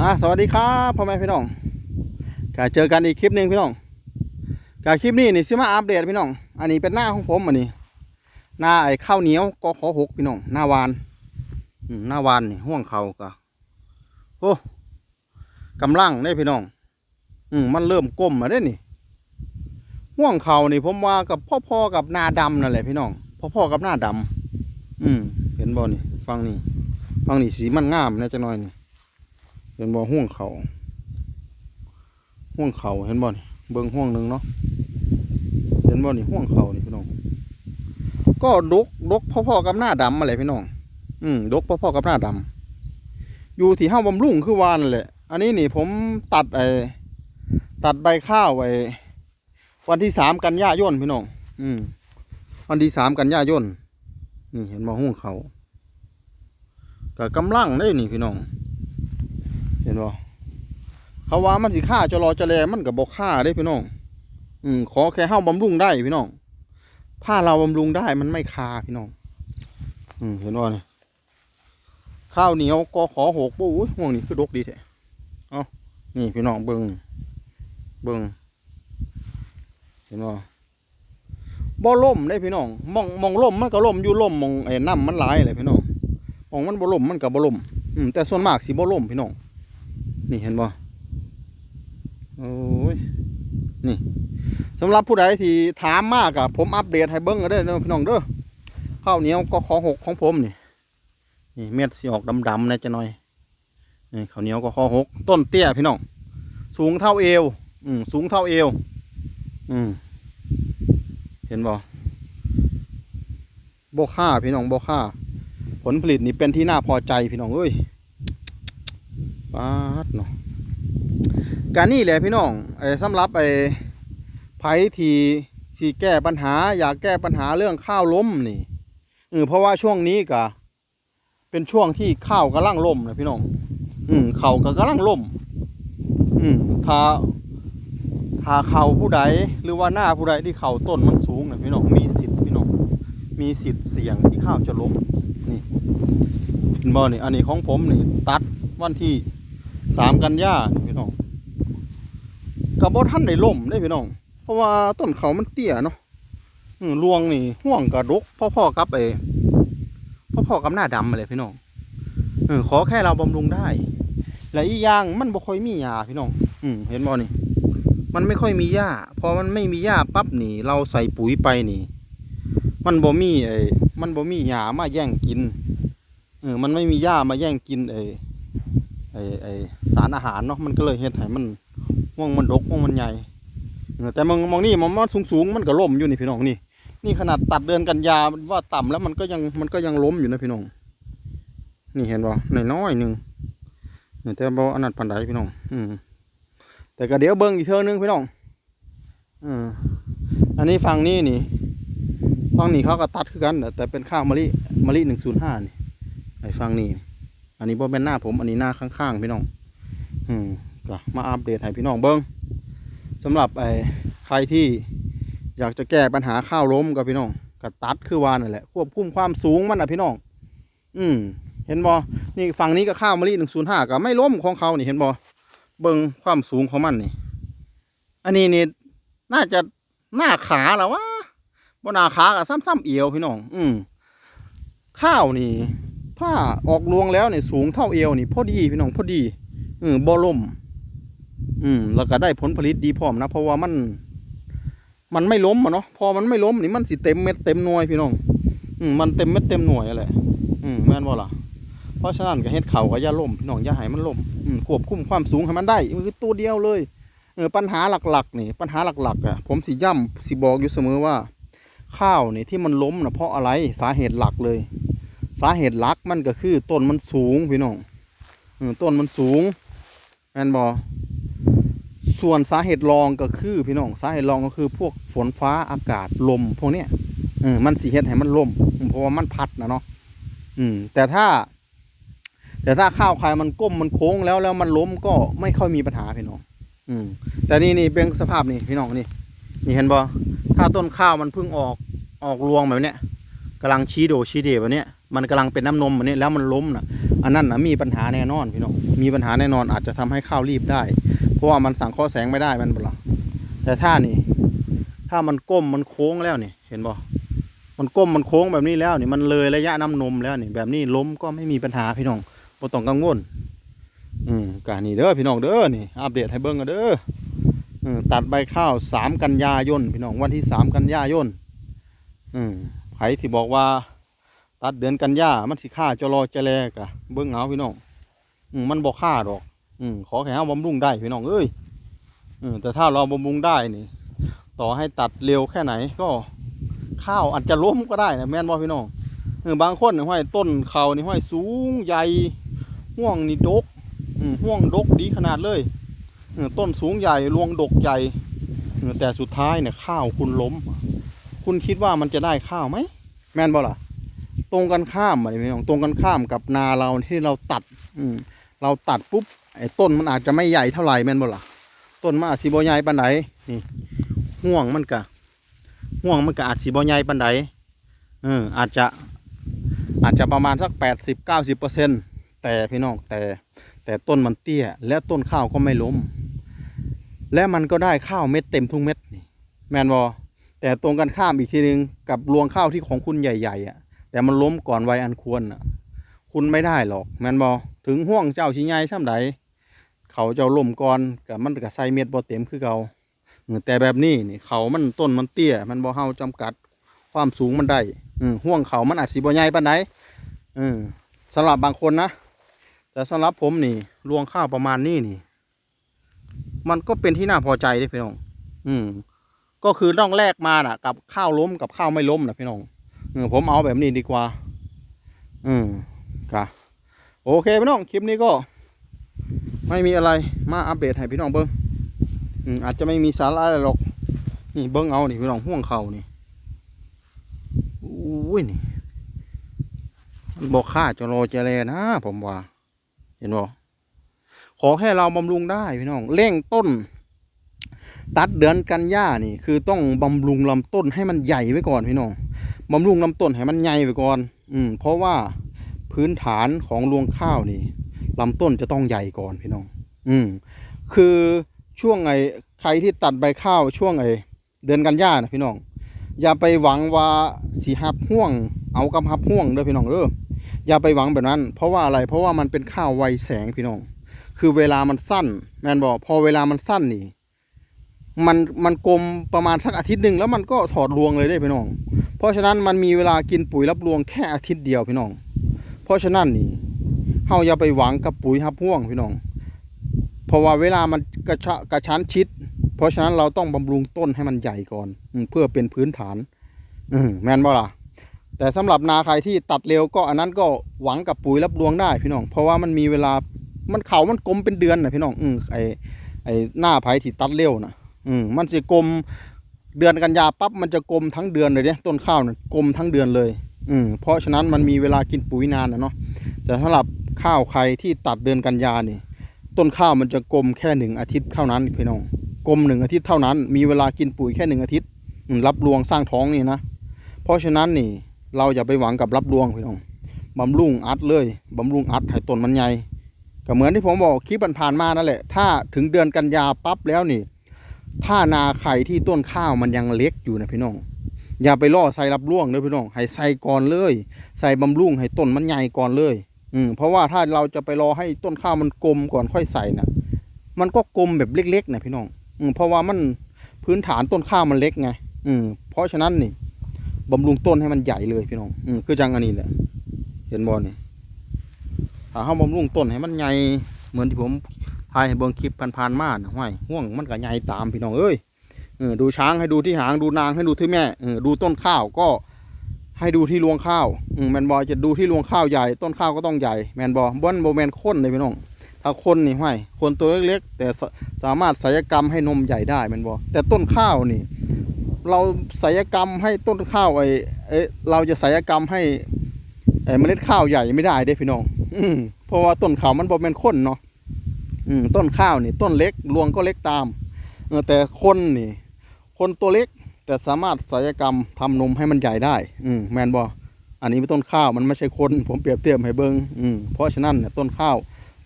อ่าสวัสดีครับพ่อแม่พี่น้องก็เจอกันอีกคลิปหนึ่งพี่น้องก็คลิปนี้นี่สิมาอัปเดตพี่น้อง อันนี้เป็นหน้าของผมอันนี้ หน้าไอ้ข้าวเหนียวก็ขอหกพี่น้อง หน้าวานหน้าวานนี่ห่วงเขาก็โอ้กำลังได้พี่น้อง อืมมันเริ่มก้มมาได้นี่ห่วงเขานี่ผมว่ากับพ่อๆกับหน้าดำนั่นแหละพี่น้อง พ่อๆกับหน้าดำอืมเห็นบ่นี่ฟังนี่ฟังนี่สีมันงามน่จะน้อยนี่ เห็นบ่อห่วงเขาห่วงเขาเห็นบ่นี่เบิ่งห่วงหนึ่งเนาะเห็นบ่นี่ห่วงเขานี่พี่น้องก็ดกดกพ่อๆกับหน้าดำมาเลยพี่น้อง อืมดกพ่อๆกับหน้าดำอยู่ที่ห้าบำรุงคือวานแหละอันนี้นี่ผมตัดไอ้ตัดใบข้าวไว้วันที่สามกันยายนพี่น้องอืมวันที่สามกันยายนนี่เห็นบ่ห่วงเขาก็กำลังได้นี่พี่น้อง เห็นบ่เขาว่ามันสิฆ่าจะรอจะแลมันกับบอกฆ่าได้พี่น้อง อืมขอแค่เฮาบำรุงได้พี่น้อง ถ้าเราบำรุงได้มันไม่คาพี่น้อง อืมเห็นบ่นี่ยข้าวเหนียวก็ขอหกปูอุ้ยห่วงนี่คือดกดีแท้เอานี่พี่น้องเบิ่งเบิ่งเห็นบ่บ่ล่มได้พี่น้องมองมองล่มมันก็ล่มอยู่ล่มมองไอ้น้ำมันหลายเลยพี่น้องมองมันบ่ล่มมันก็บ่ล่มอืมแต่ส่วนมากสีบ่ล่มพี่น้อง นี่เห็นบ่โอ้ยนี่สำหรับผู้ใดที่ถามมากอะผมอัปเดตให้เบิ้งก็ได้พี่น้องเด้อข้าวเหนียวก็ขอหกของผมนี่นี่เม็ดสีออกดำๆนะจะหน่อยนี่ข้าวเหนียวก็ขอหกต้นเตี้ยพี่น้องสูงเท่าเอว อืมสูงเท่าเอว อืมเห็นบ่โบค่าพี่น้องโบค่า ผลผลิตนี่เป็นที่น่าพอใจพี่น้องเอ้ย ปาดเนาะการนี่แหละพี่น้องไอ้สำหรับไอ้ไผที่สีแก้ปัญหา อยากแก้ปัญหาเรื่องข้าวล้มนี่เออเพราะว่าช่วงนี้ก็เป็นช่วงที่ข้าวกำลังล่มนะพี่น้อง อืมเขาก็กำลังล่ม อืมถ้าถ้าเขาผู้ใดหรือว่าหน้าผู้ใดที่เขาต้นมันสูงนะพี่น้องมีสิทธิ์พี่น้องมีสิทธิ์เสี่ยงที่ข้าวจะล้มเห็นบ่นี่อันนี้ของผมนี่ตัดวันที่ สามกันยาพี่น้องกับ่ท่านได้ล่มได้พี่น้อง เพราะว่าต้นเขามันเตี้ยเนาะอืมรวงนี่ห่วงกระดกพ่อๆกับไอ้พ่อๆกับหน้าดำมาเลยพี่น้องเออขอแค่เราบำรุงได้ และอีกอย่างมันบ่ค่อยมีหญ้าพี่น้อง อืมเห็นบ่นี่ มันไม่ค่อยมีหญ้าพอมันไม่มีหญ้าปั๊บนี่ เราใส่ปุ๋ยไปนี่ มันบ่มีไอ้มันบ่มีหญ้ามาแย่งกิน เออ มันไม่มีหญ้ามาแย่งกินไอ้ ไอ้ไอสารอาหารเนาะมันก็เลยเฮ็ดให้มันม่วงมันดกม่วงมันใหญ่แต่มองมองนี่มันมันสูงสูงๆมันก็ล้มอยู่นี่พี่น้องนี่ นี่ขนาดตัดเดือนกันยาว่าต่ำแล้วมันก็ยังมันก็ยังล้มอยู่นะพี่น้อง นี่เห็นบ่น้อยหนึ่งนี่แต่บ่อันนั้นปันไดพี่น้อง อืมแต่ก็เดี๋ยวเบิ่งอีกเท่านึงพี่น้องอืมอันนี้ฝั่งนี้นี่ฝั่งนี้เขาก็ตัดคือกันแต่เป็นข้าวมะลิมะลิหนึ่งศูนย์ห้านี่ไอ้ฟังนี่ อันนี้บ่เป็นหน้าผมอันนี้หน้าข้างๆพี่น้อง อืมก็มาอัปเดตให้พี่น้องเบิ้งสำหรับไอ้ใครที่อยากจะแก้ปัญหาข้าวล้มกับพี่น้องก็ตัดคือวานนั่นแหละควบคุมความสูงมันนะพี่น้อง อืมเห็นบ่นี่ฝั่งนี้ก็ข้าวมะลิหนึ่งศูนย์ห้าก็ไม่ล้มของเขานี่เห็นบ่เบิ้งความสูงของมันนี่ อันนี้นี่น่าจะหน้าขาแล้ววะบ่หน้าขากับซ้ำๆเอียวพี่น้อง อืมข้าวนี่ ถ้าออกรวงแล้วเนี่ยสูงเท่าเอวนี่พอดีพี่น้องพอดีเออบ่ล่มอืมแล้วก็ได้ผลผลิตดีพร้อมนะ เพราะว่ามันมันไม่ล้มอะเนาะพอมันไม่ล้มนี่มันสิเต็มเม็ดเต็มหน่วยพี่น้องอืมมันเต็มเม็ดเต็มหน่วยอะไรอืมแม่นบ่ล่ะเพราะฉะนั้นก็เฮ็ดเข่าก็อย่าล่มพี่น้องอย่าให้มันล่มอืมควบคุมความสูงให้มันได้มันคือตัวเดียวเลยเออปัญหาหลักๆนี่ปัญหาหลักๆอะผมสิย้ำสิบอกอยู่เสมอว่า ข้าวนี่ที่มันล้มนะเพราะอะไรสาเหตุหลักเลย สาเหตุหลักมันก็คือต้นมันสูงพี่น้องต้นมันสูงแมนบอส่วนสาเหตุรองก็คือพี่น้องสาเหตุรองก็คือพวกฝนฟ้าอากาศลมพวกเนี้ยเออมันสีเฮ็ดให้มันลมเพราะว่ามันพัดนะเนาะอืม แต่ถ้า แต่ถ้าข้าวใครมันก้มมันโค้งแล้วแล้วมันล้มก็ไม่ค่อยมีปัญหาพี่น้อง อืม แต่นี่นี่เป็นสภาพนี่พี่น้องนี่นี่เห็นบอถ้าต้นข้าวมันเพิ่งออกออกรวงแบบเนี้ยกำลังชี้โดชี้เดแบบเนี้ย มันกำลังเป็นน้ำนมอันนี้แล้วมันล้มน่ะอันนั้นนะมีปัญหาแน่นอนพี่น้องมีปัญหาแน่นอนอาจจะทำให้ข้าวรีบได้ เพราะว่ามันสั่งเคราะห์แสงไม่ได้มันเปล่าแต่ถ้านี่ ถ้ามันก้มมันโค้งแล้วนี่เห็นบ่มันก้มมันโค้งแบบนี้แล้วนี่มันเลยระยะน้ำนมแล้วนี่แบบนี้ล้มก็ไม่มีปัญหาพี่น้องบ่ต้องกังวลอืมกานี่เด้อพี่น้องเด้อนี่อัปเดตให้เบิ่งกันเด้ออืมตัดใบข้าวสามกันยายนพี่น้องวันที่สามกันยายนอืมไผที่บอกว่า ตัดเดือนกันยามันสิค่าจะรอจะแลกะเบิ่งเอาพี่น้องอืมมันบ่ค่าดอก อืมขอแค่เฮาบำรุงได้พี่น้องเอ้ยอืมแต่ถ้าเราบำรุงได้นี่ ต่อให้ตัดเร็วแค่ไหนก็ข้าวอาจจะล้มก็ได้นะแม่นบ่พี่น้องเออบางคนห้อยต้นเขานี่ห้อยสูงใหญ่ห่วงนี่ดกอืมห่วงดกดีขนาดเลยเออต้นสูงใหญ่รวงดกใหญ่แต่สุดท้ายเนี่ยข้าวคุณล้ม คุณคิดว่ามันจะได้ข้าวไหม แม่นบ่ล่ะ ตรงกันข้ามอะไรพี่น้องตรงกันข้ามกับนาเราที่เราตัด อืมเราตัดปุ๊บไอ้ต้นมันอาจจะไม่ใหญ่เท่าไหร่แม่นบ่ล่ะต้นมันอาจสิบ่ใหญ่ปานใดนี่ห่วงมันกะห่วงมันกะอาจสิบ่ใหญ่ปานใดเอออาจจะอาจจะประมาณสักแปดสิบเก้าสิบเปอร์เซ็นตแต่พี่น้องแต่แต่ต้นมันเตี้ย และต้นข้าวก็ไม่ล้ม และมันก็ได้ข้าวเม็ดเต็มทุกเม็ดนี่แมนบอแต่ตรงกันข้ามอีกทีนึงกับรวงข้าวที่ของคุณใหญ่ๆอะ แต่มันล้มก่อนวัยอันควรอะคุณไม่ได้หรอกแมนบอถึงห่วงเจ้าชิใหญ่ช่ำใดเขาเจ้าล่มก่อนกับมันกับใส่เม็ดบ่เต็มคือเขาแต่แบบนี้นี่เขามันต้นมันเตี้ย มันบ่เฮาจำกัดความสูงมันได้อห่วงเขามันอาจสิบ่ใหญ่ปานใดเออสำหรับบางคนนะแต่สำหรับผมนี่รวงข้าวประมาณนี้นี่ มันก็เป็นที่น่าพอใจด้พี่น้อง อืม ก็คือต้องแลกมาน่ะ กับข้าวล้มกับข้าวไม่ล้มนะพี่น้อง เออผมเอาแบบนี้ดีกว่าอืมกะโอเคพี่น้องคลิปนี้ก็ ไม่มีอะไรมาอัปเดตให้พี่น้องเบิ้งอืมอาจจะไม่มีสาระอะไรหรอกนี่เบิ้งเอานี่พี่น้องห่วงเขานี่อุ้ยนี่มันบอกค่าจะรอจะแลนะผมว่า เห็นบ่ขอแค่เราบำรุงได้พี่น้องเร่งต้น ตัดเดือนกันยานี่ คือต้องบำรุงลำต้นให้มันใหญ่ไว้ก่อนพี่น้อง บำรุงลำต้นให้มันใหญ่ไวก่อน อืม เพราะว่าพื้นฐานของรวงข้าวนี่ลำต้นจะต้องใหญ่ก่อนพี่น้อง อืม คือช่วงไอ้ใครที่ตัดใบข้าวช่วงไอ้เดือนกันยานะพี่น้อง อย่าไปหวังว่าสีหับห่วง เอากำหับห่วงเด้อพี่น้องเด้ออย่าไปหวังแบบนั้น เพราะว่าอะไร เพราะว่ามันเป็นข้าวไวแสงพี่น้อง คือเวลามันสั้น แมนบอกพอเวลามันสั้นนี่ มันมันกลมประมาณสักอาทิตย์หนึ่งแล้วมันก็ถอดรวงเลยได้พี่น้อง เพราะฉะนั้นมันมีเวลากินปุ๋ยรับรวงแค่อาทิตย์เดียวพี่น้อง เพราะฉะนั้นนี่เฮาอย่าไปหวังกับปุ๋ยหับห่วงพี่น้อง เพราะว่าเวลามันกระชะกระชั้นชิด เพราะฉะนั้นเราต้องบำรุงต้นให้มันใหญ่ก่อนเพื่อเป็นพื้นฐานอืมแมนบ่ล่ะแต่สำหรับนาใครที่ตัดเร็วก็อันนั้นก็หวังกับปุ๋ยรับรวงได้พี่น้อง เพราะว่ามันมีเวลามันเขามันกลมเป็นเดือนนะพี่น้องอืมไอไอหน้าไผ่ที่ตัดเร็วนะอืมมันจะกลม เดือนกันยาปั๊บมันจะกลมทั้งเดือนเลยเนี่ยต้นข้าวเนี่ยกลมทั้งเดือนเลย อืมเพราะฉะนั้นมันมีเวลากินปุ๋ยนานนะเนาะแต่สำหรับข้าวใครที่ตัดเดือนกันยานี่ต้นข้าวมันจะกลมแค่หนึ่งอาทิตย์เท่านั้นพี่น้องกลมหนึ่งอาทิตย์เท่านั้น มีเวลากินปุ๋ยแค่หนึ่งอาทิตย์รับรวงสร้างท้องนี่นะเพราะฉะนั้นนี่เราอย่าไปหวังกับรับรวงพี่น้องบำรุงอัดเลยบำรุงอัดให้ต้นมันใหญ่ก็เหมือนที่ผมบอกคลิปผ่านๆมานั่นแหละ ถ้าถึงเดือนกันยาปั๊บแล้วนี่ ถ้านาไข่ที่ต้นข้าวมันยังเล็กอยู่นะพี่น้อง อย่าไปล่อใส่รับร่วงเลยพี่น้อง ให้ใส่ก่อนเลย ใส่บำรุงให้ต้นมันใหญ่ก่อนเลย อืมเพราะว่าถ้าเราจะไปรอให้ต้นข้าวมันกลมก่อนค่อยใส่น่ะ มันก็กลมแบบเล็กๆนะพี่น้อง อืมเพราะว่ามันพื้นฐานต้นข้าวมันเล็กไง อืมเพราะฉะนั้นนี่บำรุงต้นให้มันใหญ่เลยพี่น้อง อืมคือจังอันนี้แหละ เห็นบอลนี่ถ้าเขาบำรุงต้นให้มันใหญ่เหมือนที่ผม ถ่ายให้เบิ่งคลิปผ่านๆมาห้วยห่วงมันก็ใหญ่ตามพี่น้องเอ้ยดูช้างให้ดูที่หางดูนางให้ดูที่แม่ดูต้นข้าวก็ให้ดูที่รวงข้าวแมนบอจะดูที่รวงข้าวใหญ่ ต้นข้าวก็ต้องใหญ่แมนบอบ้นโบแมนข้นเลยพี่น้องถ้าคนนี่ห้วยคนตัวเล็กๆ แต่สามารถศัลยกรรมให้นมใหญ่ได้แมนบอแต่ต้นข้าวนี่ เราศัลยกรรมให้ต้นข้าวไอ้เอเราจะศัลยกรรมให้ไอ้เมล็ดข้าวใหญ่ไม่ได้เด้พี่น้อง อืเพราะว่าต้นข้าวมันโบ่เป็นข้นเนาะ อืมต้นข้าวนี่ต้นเล็กรวงก็เล็กตามเออแต่คนนี่ คนตัวเล็กแต่สามารถศัลยกรรมทำนมให้มันใหญ่ได้ อืมแมนบออันนี้เป็นต้นข้าวมันไม่ใช่คน ผมเปรียบเทียบให้เบิงอืมเพราะฉะนั้นเนี่ยต้นข้าว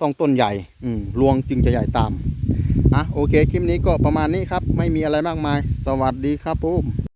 ต้องต้นใหญ่ อืมรวงจึงจะใหญ่ตามอะโอเคคลิปนี้ก็ประมาณนี้ครับ ไม่มีอะไรมากมาย สวัสดีครับผม